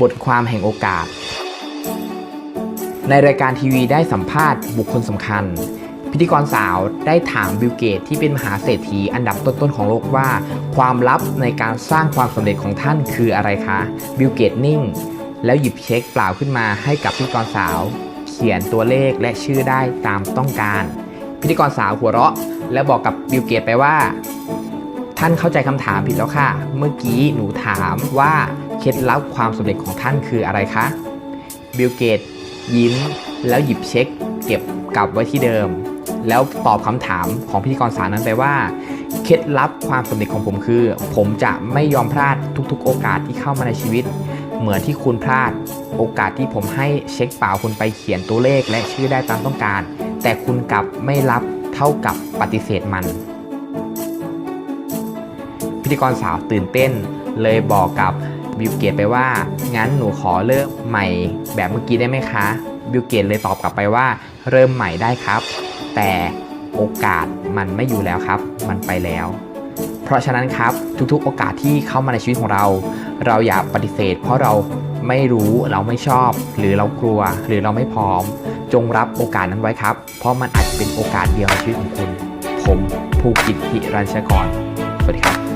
บทความแห่งโอกาส ในรายการทีวีได้สัมภาษณ์บุคคลสำคัญ พิธีกรสาวได้ถามบิลเกตที่เป็นมหาเศรษฐีอันดับต้นๆของโลกว่า ความลับในการสร้างความสำเร็จของท่านคืออะไรคะ บิลเกตนิ่ง แล้วหยิบเช็คเปล่าขึ้นมาให้กับพิธีกรสาว เขียนตัวเลขและชื่อได้ตามต้องการ พิธีกรสาวหัวเราะ แล้วบอกกับบิลเกตไปว่าท่านเข้าใจคำถามผิดแล้วค่ะ เมื่อกี้หนูถามว่า เคล็ดลับความสำเร็จของท่านคืออะไรคะ บิลเกตยิ้ม แล้วหยิบเช็ค เก็บกลับไว้ที่เดิม แล้วตอบคำถามของพิธีกรสาวนั้นไปว่า เคล็ดลับความสำเร็จของผมคือ ผมจะไม่ยอมพลาดทุกๆ โอกาสที่เข้ามาในชีวิต เหมือนที่คุณพลาด โอกาสที่ผมให้เช็คเปล่าคุณไปเขียนตัวเลขและชื่อได้ตามต้องการ แต่คุณกลับไม่รับเท่ากับปฏิเสธมัน พิธีกรสาวตื่นเต้นเลยบอกกับ บิลเกตไปว่า งั้นหนูขอเริ่มใหม่แบบเมื่อกี้ได้ไหมคะ บิลเกตเลยตอบกลับไปว่า เริ่มใหม่ได้ครับ แต่โอกาสมันไม่อยู่แล้วครับ มันไปแล้ว เพราะฉะนั้นครับทุกๆ โอกาสที่เข้ามาในชีวิตของเรา เราอย่าปฏิเสธ เพราะเราไม่รู้เราไม่ชอบ หรือเรากลัวหรือเราไม่พร้อม จงรับโอกาสนั้นไว้ครับ เพราะมันอาจจะเป็นโอกาสเดียวในชีวิตของคุณ ผมภูกิจหิรัญชกรสวัสดีครับ